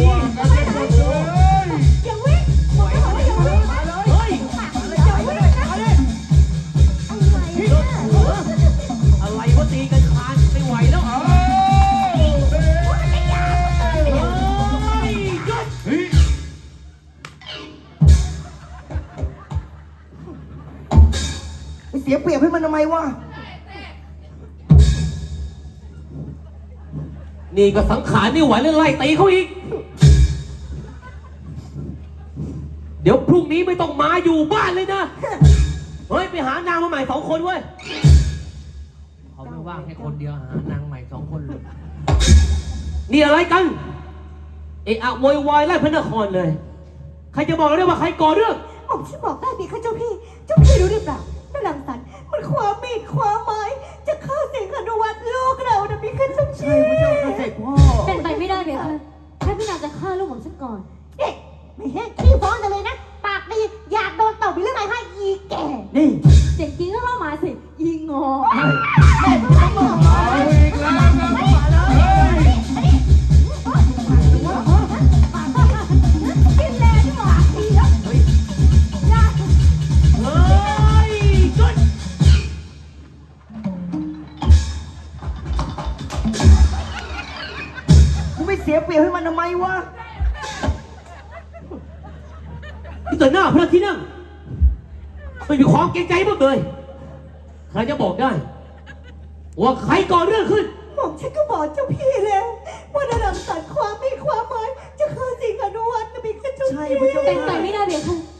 นี่อย่าวิ่งบอกให้บอกว่าอย่าวิ่งนะเฮ้ยอย่าวิ่งนะอะไรเนี่อะไรวะตีกันคานไม่ไหวแล้วเฮ้ยหยุดเสียเปรียบให้มันทำไมวะนี่ก็สังขารนี่ไหวแล้วไล่ตีเขาอีก องมาอยู่บ้านเลยนะ เฮ้ย ไปหานางมาใหม่สองคนเว้ย เขาไม่ว่างให้คนเดียวหานางใหม่สองคนเลยนี่อะไรกัน เอะอะโวยวายไล่พระนครเลย ใครจะบอกเราได้ว่าใครก่อเรื่อง ผมฉันบอกได้ดีค่ะเจ้าพี่ เจ้าพี่รู้หรือเปล่านั่นหลังสันมันความมีดความไม้ ใช่พี่พระเจ้าเป็นไปไม่ได้เบค่ะ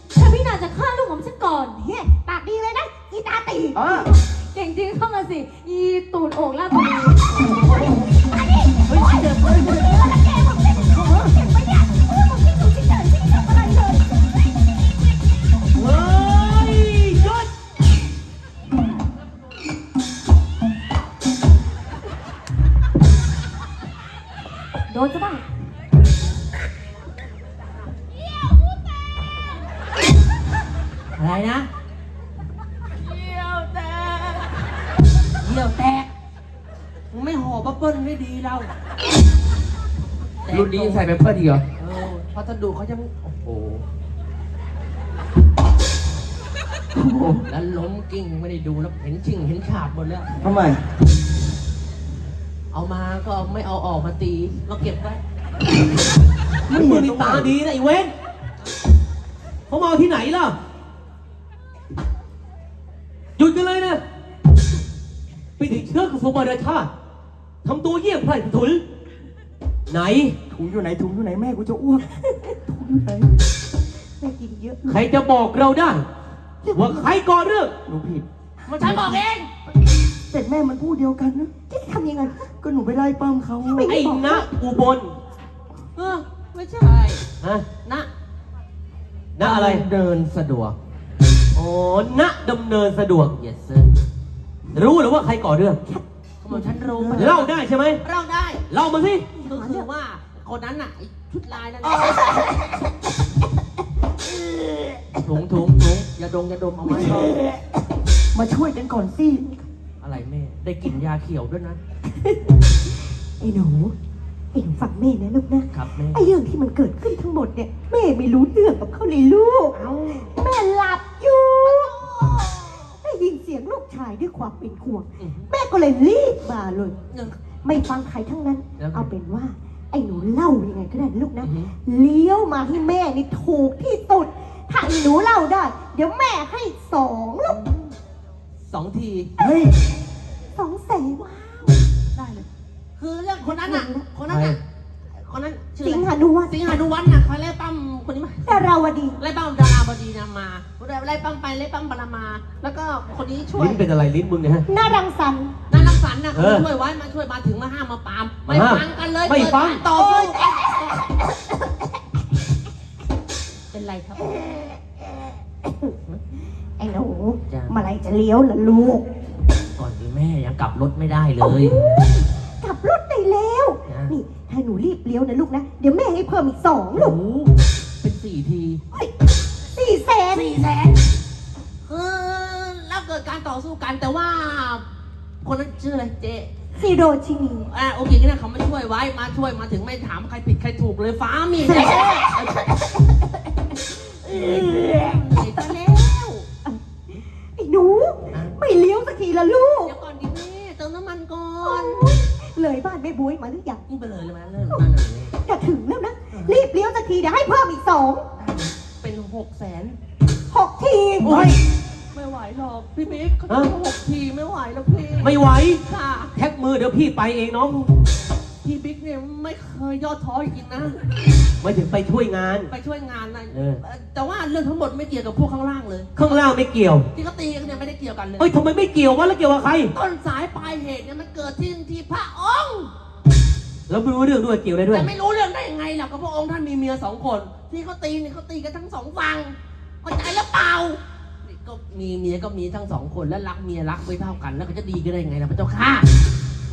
เห็นชิงเห็นฉาบหมดแล้ว ทำไม เอามาก็ไม่เอาออกมาตีเราเก็บไว้มึงนี่ตาดีนะไอ้เว้นเขามาเอาที่ไหนล่ะ หยุดกันเลยนะ ไปถึงเชื้อกับสมบัติชาติทำตัวเยี่ยงไพร่ถุนไหน ถุงอยู่ไหนถุงอยู่ไหนแม่กูจะอ้วกถุงอยู่ไหนแม่กินเยอะ ใครจะบอกเราได้ ว่าใครก่อเรื่อง หนูผิด มันฉันบอกเองแต่แม่มันพูดเดียวกันนะที่ทำยังไง ก็หนูไปไล่ปั้มเขาไอ้นะอุบลเออไม่ใช่ฮะนะนะอะไร เดินสะดวกอ๋อณดำเนินสะดวก yes sir รู้หรือว่าใครก่อเรื่องเขาบอกฉันรู้เล่าได้ใช่ไหมเราได้ เล่ามาสิก็คือว่าคนนั้นน่ะไอ้ชุดลายนั่นน่ะถุงถุงถุงอย่าดงอย่าดมเอาไว้ก่อน มาช่วยกันก่อนสิ อะไรแม่ ได้กลิ่นยาเขียวด้วยนะ ไอ้หนูไอ้หนูฟังแม่นะลูกนะ ครับแม่ ไอ้เรื่องที่มันเกิดขึ้นทั้งหมดเนี่ยแม่ไม่รู้เรื่องกับเขาเลยลูกแม่หลับอยู่ ได้ยินเสียงลูกชายด้วยความเป็นห่วง อือฮึแม่ก็เลยรีบมาเลย หนึ่ง ไม่ฟังใครทั้งนั้น แล้วไงเอาเป็นว่า ไอ้หนูเล่ายังไงก็ได้นะลูกนะ อือฮึ เลี้ยวมาให้แม่นี่ถูกที่สุด ถ้าไอ้หนูเล่าได้ เดี๋ยวแม่ให้สองลูก สองที เฮ้ย สองแสนได้เลย คือเรื่องคนนั้นน่ะ คนนั้นน่ะ คนนั้นชื่อสิงอะไรหานุวัฒน์สิงหานุวัฒน์น่ะเขาไล่ปั้มคนนี้มา ดาราวดี ไล่ปั้มดาราบดีนะมาไล่ปั้มไปไล่ปั้มปรามา แล้วก็คนนี้ช่วยลิ้นเป็นอะไรลิ้นมึงเนี่ยฮะ หน้ารังสรรค์นารังสรรค์น่ะเอเขาอช่วยไว้มาช่วยมาถึงมาห้ามมาปรามมาไม่ห้ามฟังกันเลยไม่ฟังเกิดการต่อสู้กันเป็นไรครับไอ้หนูจ้ะ เมาไรจะเลี้ยวล่ะลูก ก่อนที่แม่ยังกลับรถไม่ได้เลยกลับรถได้แล้วจ้ะนี่ถ้าหนูรีบเลี้ยวนะลูกนะ เดี๋ยวแม่ให้เพิ่มอีกสองโอ้ลูกโหเป็นสี่ทีสี่แสนสี่แสนคือแล้วเกิดการต่อสู้กันแต่ว่า คนนั้นชื่ออะไรเจ๊ซีโรชินีอะโอเคก็ได้เขามาช่วยไว้มาช่วยมาถึงไม่ถามใครผิดใครถูกเลยฟ้ามีแน่เหนื่อยซะแล้วไอ้ หนู ไม่เลี้ยวสักทีละลูก เดี๋ยวก่อนดิแม่เติมน้ำมันก่อนเลยบ้านแม่บุ้ยมาหรือยังนี่ไปเลยเลยไหมเริ่มมาเลยจะถึงแล้วนะ รีบเลี้ยวสักทีเดี๋ยวให้เพิ่มอีกสองเป็นหกแสนหกทีโอ้ยไม่ไหวหรอกพี่บิ๊กเขาจะหกทีไม่ไหวแล้วพี่ไม่ไหวค่ะ แท็กมือเดี๋ยวพี่ไปเองน้อง พี่บิ๊กเนี่ยไม่เคยย่อท้อจริงๆนะไม่ถึงไปช่วยงาน ไปช่วยงานนะเออ แต่ว่าเรื่องทั้งหมดไม่เกี่ยวกับพวกข้างล่างเลย ข้างล่างไม่เกี่ยวที่เขาตีกันเนี่ยไม่ได้เกี่ยวกันเลย เอ้ยทำไมไม่เกี่ยววะแล้วเกี่ยวกับใคร ต้นสายปลายเหตุเนี่ยมันเกิดที่ที่พระองค์ แล้วไม่รู้เรื่องด้วยเกี่ยวอะไรด้วย แต่ไม่รู้เรื่องได้ยังไงหรอกก็พระองค์ท่านมีเมียสองคน ที่เขาตีเนี่ยเขาตีกันทั้งสองฝั่งเข้าใจแล้วเปล่านี่ก็มีเมียก็มีทั้งสองคนแล้วรักเมียรักไม่เท่ากัน แล้วเขาจะดีกันได้ยังไงล่ะพระเจ้าค่ะ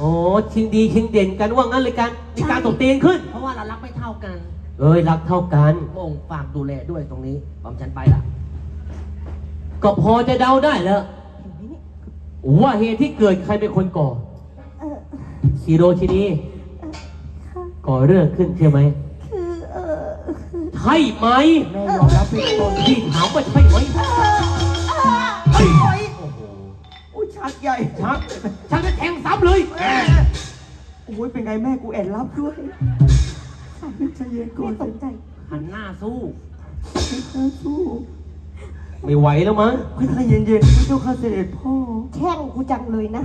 โอ้ชิงดีชิงเด่นกันว่างั้นเลยกันมีการตบตีกันขึ้น เพราะว่าเรารักไม่เท่ากันเอ้ยรักเท่ากัน พระองค์ฝากดูแลด้วยตรงนี้บอมฉันไปละ ก็พอจะเดาได้แล้ว ว่าเหตุที่เกิดใครเป็นคนก่อเออซีโรชินีค่ะก่อเรื่องขึ้นใช่ไหมคือเออใช่ไหมแม่ยอมรับผิดตนพี่ถามว่าใช่ไหมโอ้ยโอ้ย ชักใหญ่ชักชักจะแทงซ้ำเลยโอ้ยเป็นไงแม่กูแอบรับด้วยใจเย็นก่อไม่นสนใจหันหน้าสู้สู้ไม่ไหวแล้วมั้งค่อยๆเย็นๆพระเจ้าข้าเสด็จพ่อแช่งกูจังเลยนะ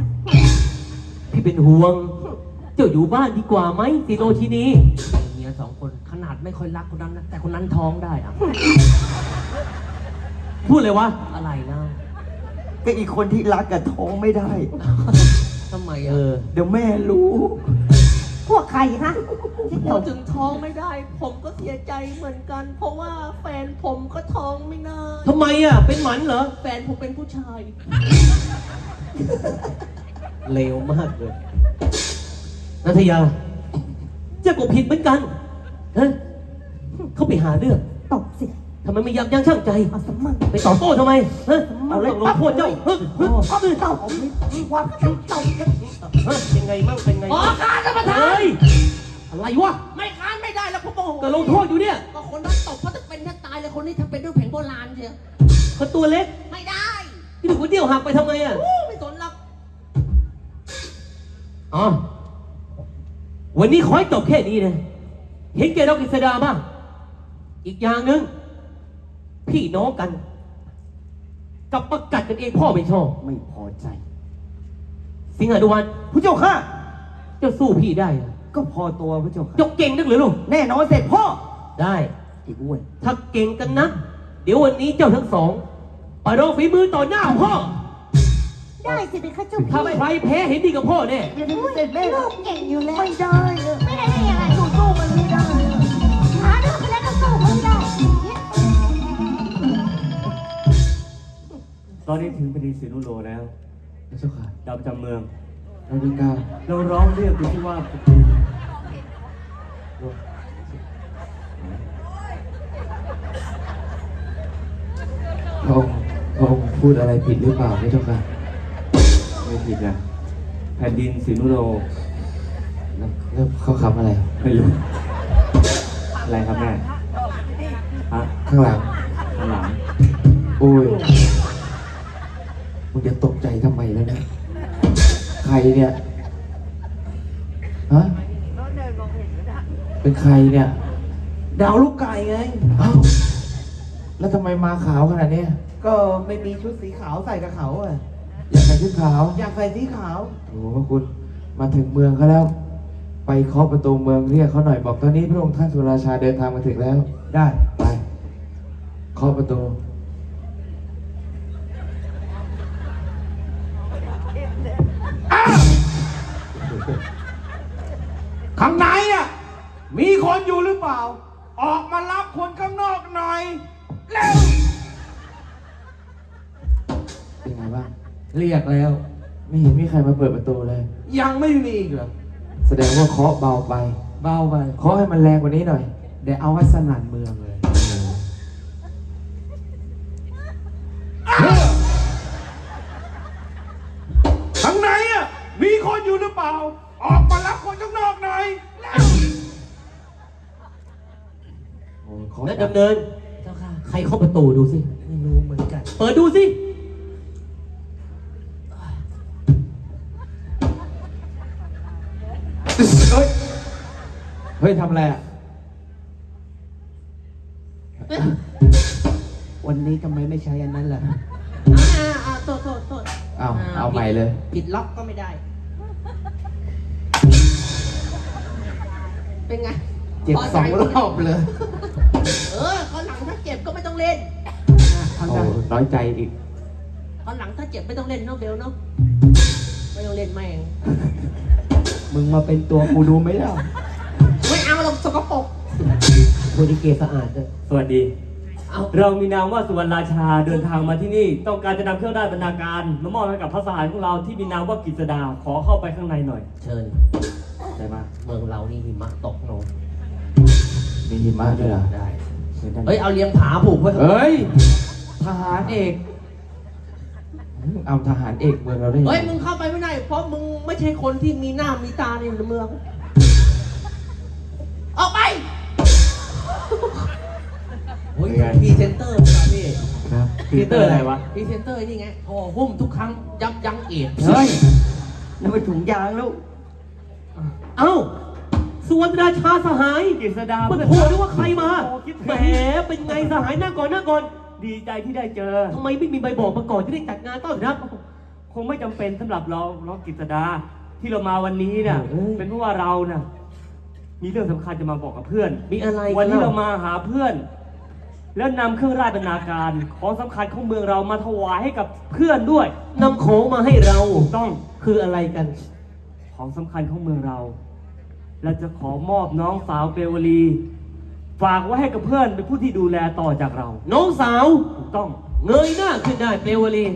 พี่เป็นห่วง เจ้าอยู่บ้านดีกว่าไหมซีโรชินีเมียสองคนขนาดไม่ค่อยรักคนนั้นนะแต่คนนั้นท้องได้อะพูดเลยวะอะไรนะ ก็อีกคนที่รักกับท้องไม่ได้ ทำไมเออะอ เดี๋ยวแม่รู้ พวกใครฮะที่ตพูดบถึงท้องไม่ได้ ผมก็เสียใจเหมือนกัน เพราะว่าแฟนผมก็ท้องไม่ได้ทำไมอะ เป็นหมันเหรอ แฟนผมเป็นผู้ชาย เลวมากเลยนัทยา เจ้าก็ผิดเหมือนกันฮะเขาไปหาเรื่องตบสิ ทำไมไม่ยับยั้งชั่งใจ เอาสมั่งไปตอบโต้ทำไมฮะเอาเลยลงโทษเจ้าเฮ้ยเฮ้ยเอาตบมีความคิดตบกันเฮ้ยเป็นไงบ้างเป็นไงขอบ้างค้านท่านประธานเฮ้ยอะไรวะไม่ค้านไม่ได้แล้วผมโมโหก็ลงโทษอยู่เนี่ยก็คนนั้นตบเพราะจะเป็นแค่ตายเลยคนนี้ทำเป็นด้วยแผงโบราณเชียวเขาตัวเล็กไม่ได้ที่ถูกคนเดียวหักไปทำไงอะอู้ไม่สนหรอกอ๋อวันนี้ขอให้จบแค่นี้นะเห็นแกเรากฤษดาบ้างอีกอย่างหนึ่ง พี่น้องกันกลับมากัดกันเองพ่อไม่ชอบ ไม่พอใจ สิงหาดุวันผู้เจ้าข้าเจ้าสู้พี่ได้เหรอก็พอตัวผู้เจ้าข้าเจกเก่งนักหรือลูกแน่นอนเสร็จพ่อได้ ไอ้อ้วนถ้าเก่งกันนะ เดี๋ยววันนี้เจ้าทั้งสองไปลองฝีมือต่อหน้าพ่อ ได้สิเป็นข้าเจ้าถ้าพี่ใครแพ้เห็นดีกับพ่อแน่เดี๋ยวนี้เสร็จแม่ลูกเก่งอยู่แล้วไม่ได้อะไม่ได้ได้ยังไงสู้สู้มันไม่ได้อะหาเรื่องไปแล้วก็สู้เขาไม่ได้ ตอนนี้ถึงแผ่นดินสินุโลแล้วพระเจ้าค่ะดาวประจำเมืองนาฬิกาเราร้องเรียกดูที่ว่าพระองค์พระองค์พูดอะไรผิดหรือเปล่าพระเจ้าค่ะไม่ผิดนะแผ่นดินสินุโลแล้วแล้วเขาคำอะไรไม่รู้อะไรครับแม่ฮะข้างหลังข้างหลังโอ้ย มึงจะตกใจทำไมแล้วเนี่ย ใครเนี่ย ฮะ เป็นใครเนี่ย ดาวลูกไก่ไง เอ้า แล้วทำไมมาขาวขนาดเนี้ยก็ไม่มีชุดสีขาวใส่กับเขาอะ อยากใส่ชุดขาว อยากใส่สีขาว โอ้โหพระคุณ มาถึงเมืองเขาแล้ว ไปเคาะประตูเมืองเรียกเขาหน่อยบอกตอนนี้พระองค์ท่านสุราชาเดินทางมาถึงแล้ว ได้ ไป เคาะประตู ข้างในอะมีคนอยู่หรือเปล่า ออกมารับคนข้างนอกหน่อยเร็วเป็นไงบ้างเรียกแล้ว ไม่เห็นมีใครมาเปิดประตูเลย ยังไม่มีอีกเหรอแสดงว่าเคาะเบาไป เบาไปเคาะให้มันแรงกว่านี้หน่อย เดี๋ยวเอาไว้สนั่นเมืองเลย โอ้ขอและดำเนิน เจ้าค่ะ ใครเข้าประตูดูสิ ไม่รู้เหมือนกัน เปิดดูสิ เฮ้ย เฮ้ยทำอะไรอะ วันนี้ทำไมไม่ใช้อันนั้นล่ะ อ่าอ่าโทษโทษโทษเอาเอาใหม่เลย ผิดล็อกก็ไม่ได้ เป็นไงเจ็บพใจสองรอบเลยเออเขาว หลังถ้าเจ็บก็ไม่ต้องเล่นโอ้น้อยใจอีกเขาวหลังถ้าเจ็บไม่ต้องเล่นเนาะเบลเนาะไม่ต้องเล่นแม่งมึงมาเป็นตัวกูดูไหมล่ะไม่เอาหรอกสกปรกบริเกสะอาดเลยสวัสดีเอาเรามีนามว่าสุวรรณราชาเดินทางมาที่นี่ ต้องการจะนำเครื่องได้บรรณาการมามอบให้กับพระสหายของเราที่มีนามว่ากฤษดาขอเข้าไปข้างในหน่อย เชิญได้ปะเมืองเรานี่หิมะตกโนมีหิมะด้วยเหรอได้ เฮ้ยเอาเลี้ยงผาผูกไว้เถอะเฮ้ย ทหารเอก เอาทหารเอกเมืองเราได้งไงเฮ้ยมึงเข้าไปไม่ได้ เพราะมึงไม่ใช่คนที่มีหน้ามีตาในเมือง ออกไปโอ้ยพรีเซนเตอร์ครับพี่ครับพีเตอร์อะไรวะ พรีเซนเตอร์นี่ไงโอ้หุ้มทุกครั้งยับยั้งเอดส์เฮ้ยนั่นเป็นถุงยางแล้ว เอ้า ส่วนราชาสหายกฤษดามันเพื่อนโผล่ด้วยว่าใครมาโอ้คิดแหมเป็นไงสหายหน้าก่อนหน้าก่อน ดีใจที่ได้เจอทำไมไม่มีใบบอกมาก่อนจะได้จัดงานต้อนรับ คงไม่จำเป็นสำหรับเราเรากฤษดาที่เรามาวันนี้เนี่ยเอ้ยเป็นเพราะว่าเราเนี่ยมีเรื่องสำคัญจะมาบอกกับเพื่อน มีอะไรกัวันนี้ล่ะเรามาหาเพื่อน แล้วนำเครื่องราชบรรณาการของสำคัญของเมืองเรามาถวายให้กับเพื่อนด้วยนำของมาให้เรา ถูกต้องคืออะไรกัน ของสำคัญของเมืองเรา เราจะขอมอบน้องสาวเปวลี ฝากไว้ให้กับเพื่อนเป็นผู้ที่ดูแลต่อจากเราน้องสาว ถูกต้อง เงยหน้าขึ้นได้เปลวลี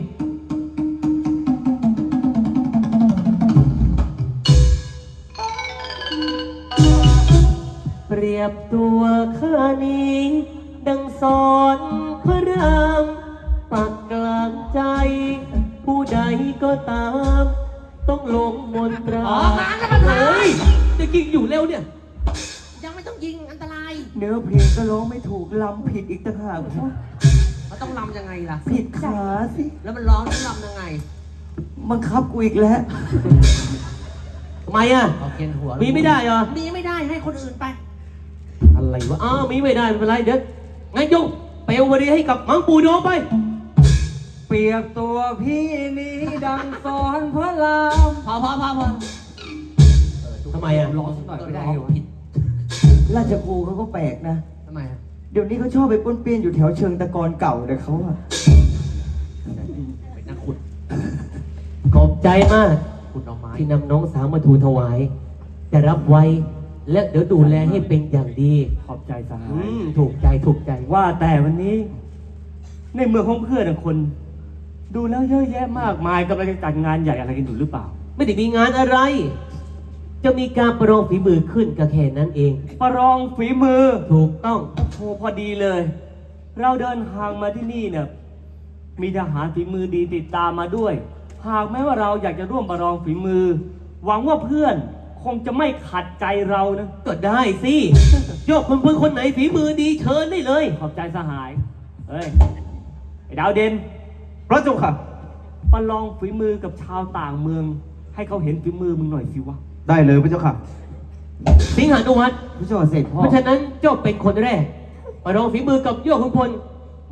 เปรียบตัวข้านี้ ดังสอนพระรามปักกลางใจ ผู้ใดก็ตาม ต้องลงมนตรา ออกมาแล้วมันเฮ้ย จะยิงอยู่เร็วเนี่ย ยังไม่ต้องยิงอันตราย เนื้อเพลงก็ร้องไม่ถูกลำผิดอีกต่างหากมันต้องลำยังไงล่ะ ผิดขาสิ แล้วมันร้องต้องลำยังไงบังคับกูอีกแล้ว ทำไมอะ เอาเกียนหัวมีไม่ได้เหรอ มีไม่ได้ให้คนอื่นไป อะไรวะ อ้าวมีไม่ได้ไม่เป็นไรเดี๋ยวงั้นยกเปลววดีให้กับมังปูโดมไป เปรียบตัวพี่นี้ดังสอนพระรามพอพอพอพอ ทำไมอะ ร้องสักหน่อยไม่ได้เหรอผิดราชกูเขาก็แปลกนะ ทำไมอะเดี๋ยวนี้เขาชอบไปป้วนเปี้ยนอยู่แถวเชิงตะกอนเก่าแต่เขาอะเป็นนักขุดขอบใจมาก ขุดหน่อไม้ที่นำน้องสาวมาทูลถวาย จะรับไว้และเดี๋ยวดูแลให้เป็นอย่างดีขอบใจสหาอืยมถูกใจถูกใจว่าแต่วันนี้ ในเมืองของเพื่อนน่ะคน ดูแล้วเยอะแยะมากมายกำลังจะจัดงานใหญ่อะไรกันอยู่หรือเปล่า ไม่ได้มีงานอะไร จะมีการประลองฝีมือขึ้นก็แค่นั้นเอง ประลองฝีมือถูกต้อง โอ้โหพอดีเลย เราเดินทางมาที่นี่เนี่ยมีทหารฝีมือดีติดตามมาด้วย หากแม้ว่าเราอยากจะร่วมประลองฝีมือ หวังว่าเพื่อนคงจะไม่ขัดใจเรานะ ก็ได้สิโยกคนเพื่อนคนไหนฝีมือดีเชิญได้เลย ขอบใจสหาย เฮ้ย ไอ้ดาวเด่นพระเจ้าค่ะ ประลองฝีมือกับชาวต่างเมือง ให้เขาเห็นฝีมือมึงหน่อยสิวะ ได้เลยพระเจ้าค่ะ สิงหานุวัฒน์พระเจ้าค่ะเสร็จพ่อเพราะฉะนั้นเจ้าเป็นคนแรกประลองฝีมือกับโยกคนพล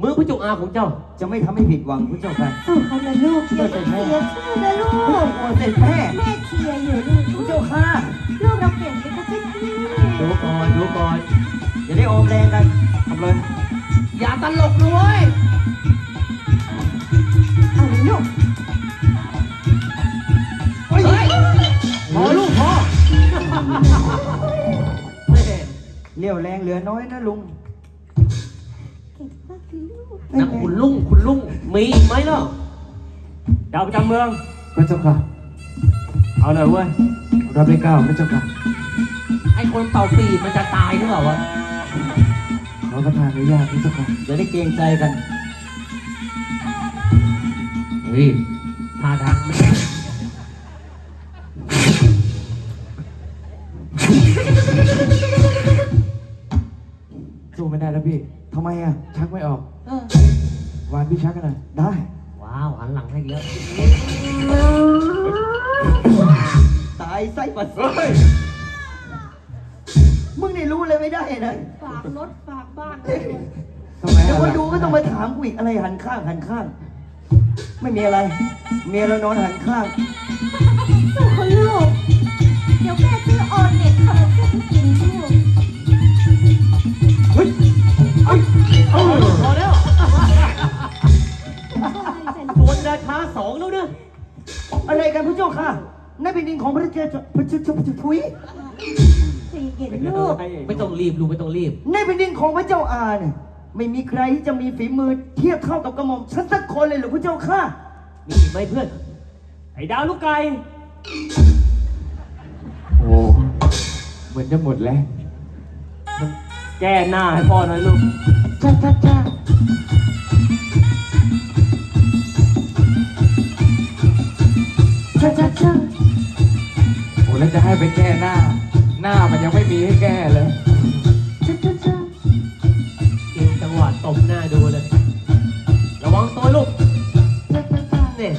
มือพระจุอาของเจ้า จะไม่ทำให้ผิดหวังพระเจ้าค่ะสู้เขานะลูกอย่าเสียชื่อนะลูก โอ้เสร็จแม่แม่เชียร์อยู่ลูกพระเจ้าค่ะ ลูกเราเก่งไปก็เช่นพี่ดูก่อนดูก่อนอย่าได้ออมแรงกันทำเลย อย่าตลกด้วยเอาเลยลูก เลี้ยวแรงเหลือน้อยนะลุงเก่งมากเลยลูกนักขุนลุ่งขุนลุ่งมีอีกไหมล่ะดาวประจำเมือง พระเจ้าค่ะ เอาเลยเว้ยรับได้เก้าพระเจ้าค่ะไอ้คนเป่าปีมันจะตายหรือเปล่าวะขอประทานอนุญาตพระเจ้าค่ะอย่าได้เกรงใจกันเฮ้ยท่าทาง ไม่สู้ไม่ได้แล้วพี่ทำไมอะ ชักไม่ออกเออวานพี่ชักกันหน่อยได้ ว้าวหันหลังให้เยอะตายไส้ปัสสาเฮ้ยมึงนี่รู้เลยไม่ได้นะฝากรถฝากบ้านทำไมเดี๋ยวอะคนดูก็ต้องมาถามกูอีกอะไรหันข้างหันข้าง ไม่มีอะไร เมียเรานอนหันข้างสู้เขาลูก เดี๋ยวแม่ซื้อออนเน็ตคอลลาเจนกินลูก พอแล้วสวนราชาสองแล้วเนอะอะไรกันพระเจ้าค่ะนั่นเป็นดินของพระเจ้าพระเจ้าพระเจ้าทุยใจเย็นลูกไม่ต้องรีบลูกไม่ต้องรีบนั่นเป็นดินของพระเจ้าอาเนี่ยไม่มีใครที่จะมีฝีมือเทียบเท่ากับกระหม่อมฉันสักคนเลยหรือพระเจ้าค่ะ มีอีกไหมเพื่อน ไอ้ดาวลูกไก่ โอ้เหมือนจะหมดแล้ว แก้หน้าให้พ่อหน่อยลูกจ้าจ้าจ้าจ้าจ้าจ้าโอ้แล้วจะให้ไปแก้หน้า หน้ามันยังไม่มีให้แก้เลย จ้าจ้าจ้าเก่งจังหวะตบหน้าดูเลย ระวังตัวลูกจ้าจ้าจ้า เนี่ย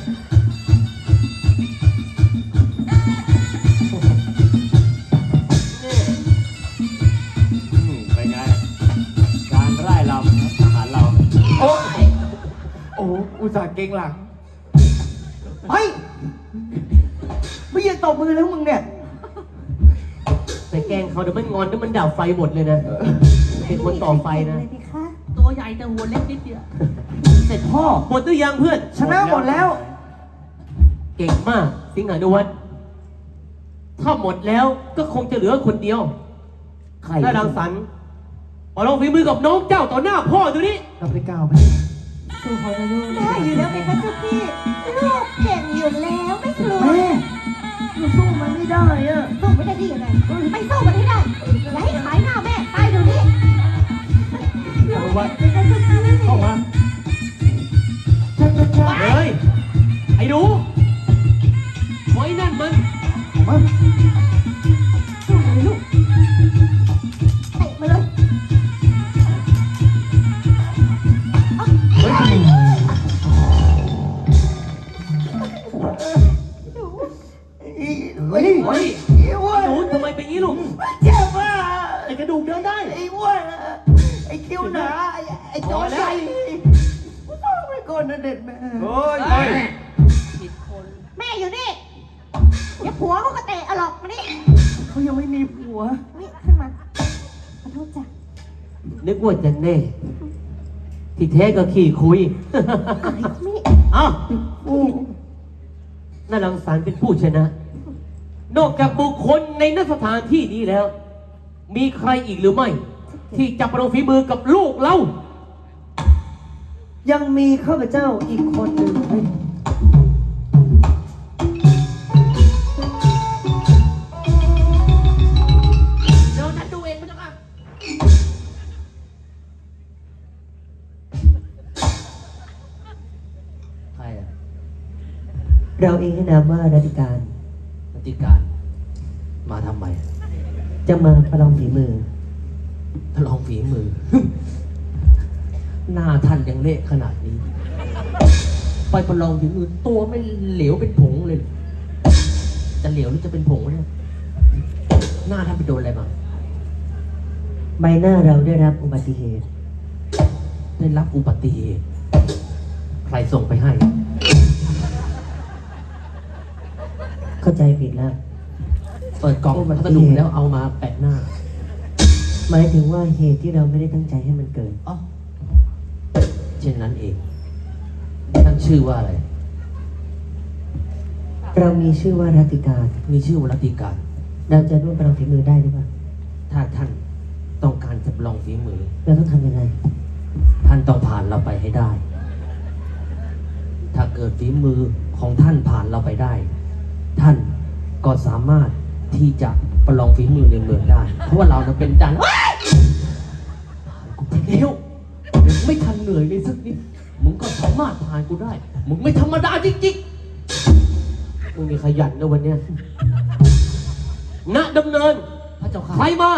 อ้อุตส่าห์เก่งหลังไปไม่ยืนตบมือแล้วมึงเนี่ย ไปแกล้งเขาเดี๋ยวมันงอนเดี๋ยวมันดับไฟหมดเลยนะเป็นคนต่อไฟนะ เลยพี่คะตัวใหญ่แต่หัวเล็กนิดเดียว เสร็จพ่อหมดหรือยังเพื่อน ชนะหมดแล้ว เก่งมาก สิงหานุวัฒน์ถ้าหมดแล้วก็คงจะเหลือคนเดียวใครถ้าดังสรรค์มาลองฝีมือกับน้องเจ้าต่อหน้าพ่อดูนี่เราไปก้าวไหม สู้เขานะลูกได้อยู่แล้วไหมคะเจ้าพี่ลูกเก่งอยู่แล้วไม่กลัวแม่หนูสู้มันไม่ได้อะสู้ไม่ได้ดียังไงไปสู้มันให้ได้อย่าให้ขายหน้าแม่ตายเดี๋ยวนี้เอาไว้เป็นการสู้ที่เข้ามาจ้าจ้าจ้าเฮ้ยไอ้หนูไว้นั่นมันมา เฮ้ยเฮ้ยอีอ้วไอ้นหนูทำไมเป็นอย่างนี้ลูกเจ็บอะไอ้กระดูกเดินได้ ไอ้อ้วนอะไอ้คิ้วหนาไอ้ไอ้จอใหญ่กูต้องไปก่อนนะเด็ดแม่เฮ้ยเฮ้ยผิดคนแม่อยู่นี่เดี๋ยวผัวเขาก็เตะเอาหรอกมานี่เขายังไม่มีผัวนี่ขึ้นมาขอโทษจ้ะนึกว่าจะแน่ ที่แท้ก็ขี่คุยนี่เอ้าโอ้น่ารังสรรค์เป็นผู้ชนะ นอกจากบุคคลในนสถานที่นี้แล้ว มีใครอีกหรือไม่ ที่จะประลองฝีมือกับลูกเรา ยังมีข้าพเจ้าอีกคนหนึ่งเฮ้ยเดี๋ยวฉันดูเองไม่ต้องอะใครอะเราเองให้นามว่ารัติการ ปฏิการ มาทำไมจะมาประลองฝีมือประลองฝีมือ หน้าท่านยังเละขนาดนี้ ไปประลองฝีมือ ตัวไม่เหลวเป็นผงเลย จะเหลวหรือจะเป็นผงเนี่ยหน้าท่านไปโดนอะไรมาใบหน้าเราได้รับอุบัติเหตุ ได้รับอุบัติเหตุ ใครส่งไปให้ เข้าใจผิดแล้ว เปิดกล่องอุบัพัติเหตุสดุแล้วเอามาแปะหน้า หมายถึงว่าเหตุที่เราไม่ได้ตั้งใจให้มันเกิด อ๋อ เช่นนั้นเองท่านชื่อว่าอะไร เรามีชื่อว่ารัติการ มีชื่อวรัติการ เราจะร่วมประลองฝีมือได้หรือเปล่า ถ้าท่านต้องการจะประลองฝีมือ เราต้องทำยังไง ท่านต้องผ่านเราไปให้ได้ ถ้าเกิดฝีมือของท่านผ่านเราไปได้ ท่านก็สามารถที่จะประลองฝีมือในเมืองได้ เพราะว่าเราเนี่ยเป็นจานว้ายกูไปเร็วยังไม่ทันเหนื่อยเลยสักนิด มึงก็สามารถผ่านกูได้ มึงไม่ธรรมดาจริงๆ มึงมีขยันนะวันเนี้ยณดำเนิน พระเจ้าค่ะ ใครมา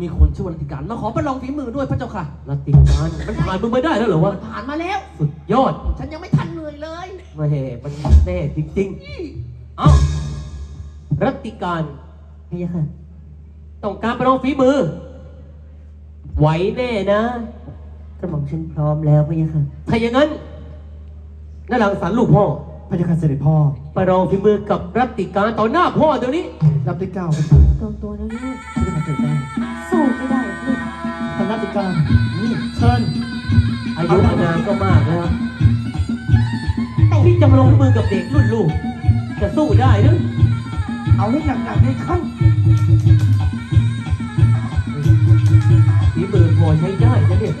มีคนชื่อว่ารัติการมาขอประลองฝีมือด้วยพระเจ้าค่ะรัตติการมันผ่านมึงมาได้แล้วเหรอวะ ผ่านมาแล้ว สุดยอด ฉันยังไม่ทันเหนื่อยเลยมาแห่มันแน่จริงๆเอ้ารัตติการพี่ค่ะต้องการประลองฝีมือ ไหวแน่นะ กระหม่อมฉันพร้อมแล้วพี่ค่ะ ถ้าอย่างนั้นน่ารังสรรค์ลูกพ่อ พระเจ้าค่ะเสด็จพ่อ ประลองฝีมือกับรัตติการต่อหน้าพ่อเดี๋ยวนี้ รับได้เก้าพระตัวตัวนะลูกเจ้าค่ะเสด็จแม่สู้ไม่ได้ลูกทางราชการนี่เชิญอายุอานามก็มากแล้วที่จะมาลงมือกับเด็กรุ่นลูก จะสู้ได้หรือเอาให้หนักๆเลยครับฝีมือพอใช้ได้นะเนี่ย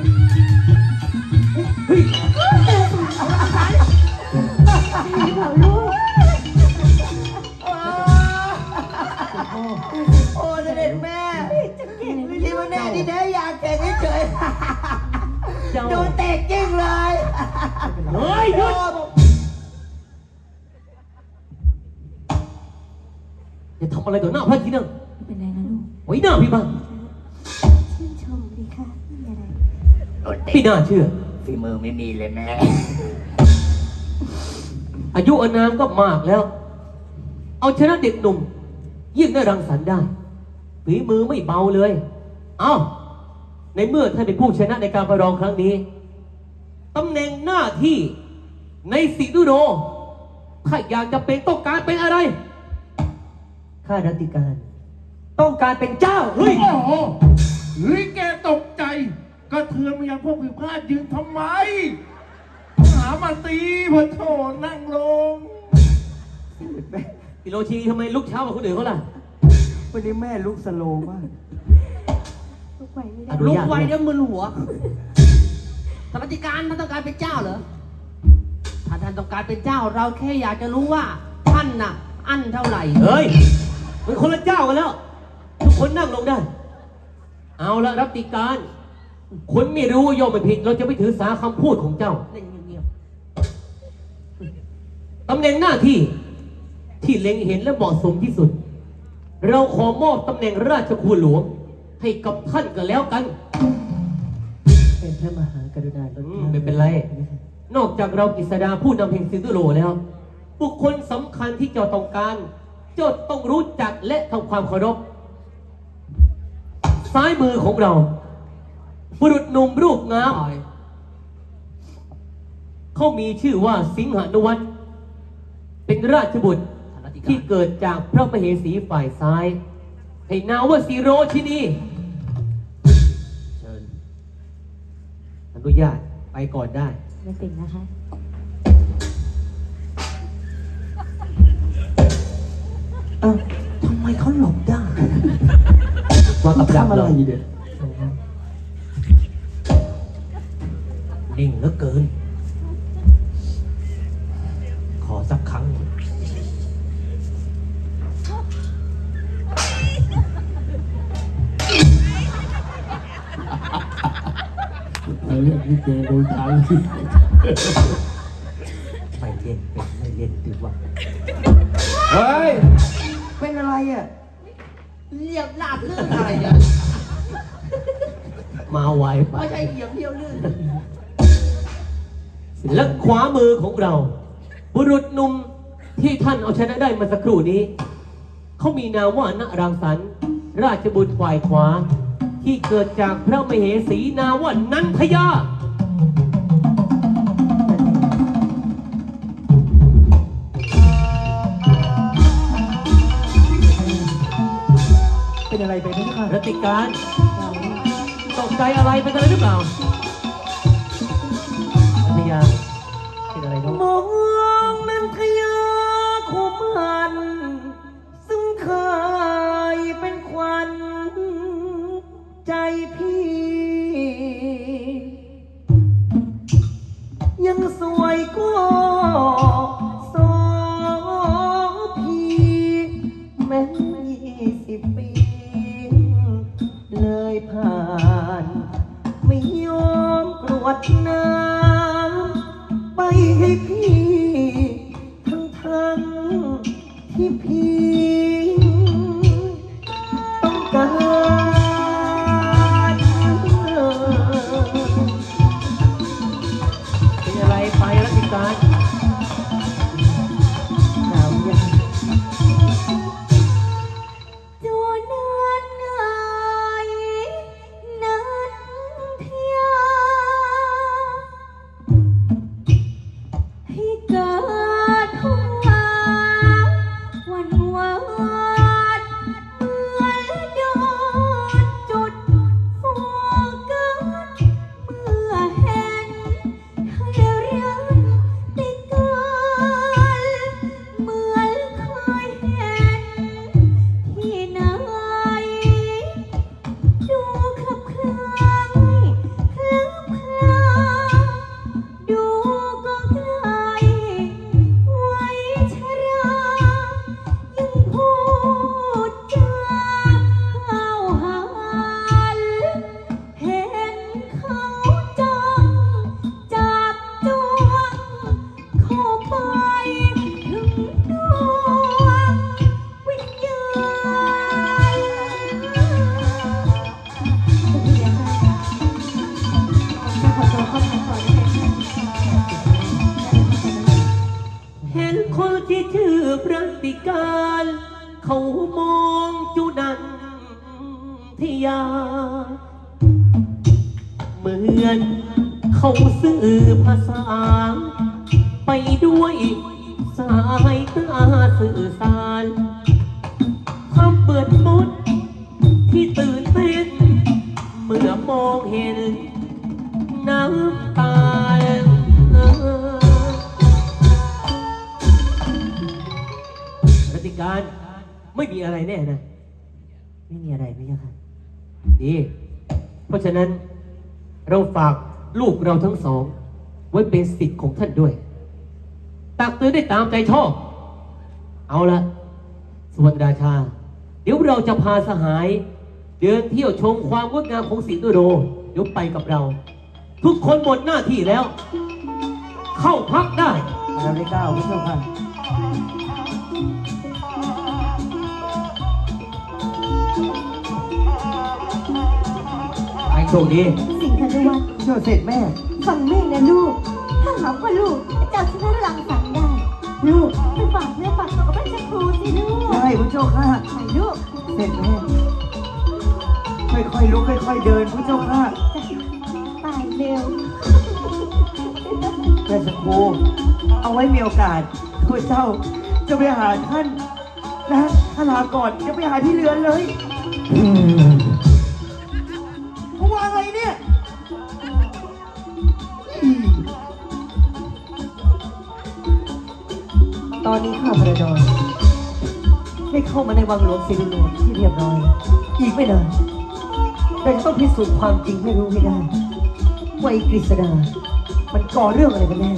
เฮ้ยดีเปล่าลูกโอ้เสด็จแม่จะเก่งไม่ใช่ว่าแน่ที่แท้อยากเก่งเฉยเจ้าๆดูเตะเก่งเลย เฮ้ยหยุด อย่าทำอะไรต่อหน้าพระที่นั่งไม่เป็นไรนะลูกไว้หน้าพี่บ้างชื่นชมดีค่ะไม่มีอะไรพี่น่าเชื่อ ฝีมือไม่มีเลยแม่ อายุอานามก็มากแล้ว เอาชนะเด็กหนุ่ม ยิ่งได้รังสรรค์ได้ฝีมือไม่เบาเลย เอาในเมื่อท่านเป็นผู้ชนะในการประลองครั้งนี้ตำแหน่งหน้าที่ในสิดุโนถ้าอยากจะเป็นต้องการเป็นอะไร ข้ารัติการ ต้องการเป็นเจ้าเฮ้ยโอ้โหลิเกตกใจกระเทือนมายังพวกผิวพลาดยืนทำไม หามาตีพระโถนั่งลง กิโลชีทำไมลุกเช้ากว่าคนอื่นเขาล่ะ วันนี้แม่ลุกสโลว์มากลูกไหวไม่ได้อนุลูกญาตไวเดี๋ยวมึนหัวธรรมติการท่านต้องการเป็นเจ้าเหรอถ้าท่านต้องการเป็นเจ้า เราแค่อยากจะรู้ว่าท่านน่ะ อั้นเท่าไหร่ เฮ้ย มันคนละเจ้ากันแล้ว ทุกคนนั่งลงได้ เอาละรับติการคุณไม่รู้โยมไม่ผิด เราจะไม่ถือสาคำพูดของเจ้าเล่นเงียบตำแหน่งหน้าที่ที่เล็งเห็นและเหมาะสมที่สุด เราขอมอบตำแหน่งราชคูหลวง ให้กับท่านกันแล้วกันเป็นพระมหากรุณาธิอืคุณมไม่เป็นไร นอกจากเรากฤษดาผู้นำแห่งซินโดโรแล้ว บุคคลสำคัญที่เจ้าต้องการเจ้าต้องรู้จักและทำความเคารพ ซ้ายมือของเรา บุรุษหนุ่มรูปงามๆปล่อยเขามีชื่อว่าสิงหานุวัตรเป็นราชบุตรธรรมติกาที่รเกิดจากพระมเหสีฝ่ายซ้ายให้นามว่าสีโรชินีเชิญอนุญาตไปก่อนได้ ไม่เป็นนะคะ เอ้าทำไมเขาหลบได้ว่ากับดักทำอะไรเราเดี๋ยวนิ่งเหลือเกิน ขอสักครั้งเฮ้ยนี่เจโดนทางสิไม่เล่นเป็นไม่เล่นถือว่า เฮ้ยเป็น อะไรอะเรียบลาบลื่นอะไรเนี่ยมาไวไปไม่ใช่เหยียบเดียวลื่นและขวามือของเรา บุรุษหนุ่มที่ท่านเอาชนะได้เมาสักครู่นี้ เขามีนามว่าณรังสรรค์ราชบุตรฝ่ายขวา ที่เกิดจากพระมเหสีนามว่านันทยา เป็นอะไรไปพี่ค่ะรติการตกใจอะไรเป็นอะไรหรือเปล่า ๆที่ 귀여워. ายตาสื่อสาร ความเปิดมุด ที่ตื่นเต้นเมื่อมองเห็น น้ำตารัติการไม่มีอะไรแน่นะ ไม่มีอะไรไม่ใช่ค่ะดีเพราะฉะนั้นเราฝากลูกเราทั้งสอง ไว้เป็นสิทธิ์ของท่านด้วย ตักเตือนได้ตามใจชอบ เอาละสวนราชา เดี๋ยวเราจะพาสหาย เดินเที่ยวชมความงดงามของสิงห์โดเดี๋ยวไปกับเรา ทุกคนหมดหน้าที่แล้ว เข้าพักได้เราได้ก้าวพระเจ้าค่ะไปโชคดีสิงห์ธนวัฒน์เจ้าเสร็จแม่ ฟังแม่นะลูก ถ้าหากว่าลูกจะเอาชนะรังสรรค์ได้ ลูกไปฝากเนื้อฝากตัวกับแม่ชักครูสิลูกได้พระเจ้าค่ะไปลูกเสร็จแม่ค่อยๆลุกค่อยๆเดินพระเจ้าค่ะไปเร็วแม่สักครูเอาไว้มีโอกาสข้าเจ้าจะไปหาท่านนะถ้าลาก่อนจะไปหาที่เรือนเลย อนนี้ข้าพระดอนได้เข้ามาในวังหลวงสิริโลนที่เรียบร้อย อีกไม่นานเราจะต้องพิสูจน์ความจริงให้รู้ให้ได้ว่าไอ้กฤษดา มันก่อเรื่องอะไรกันแน่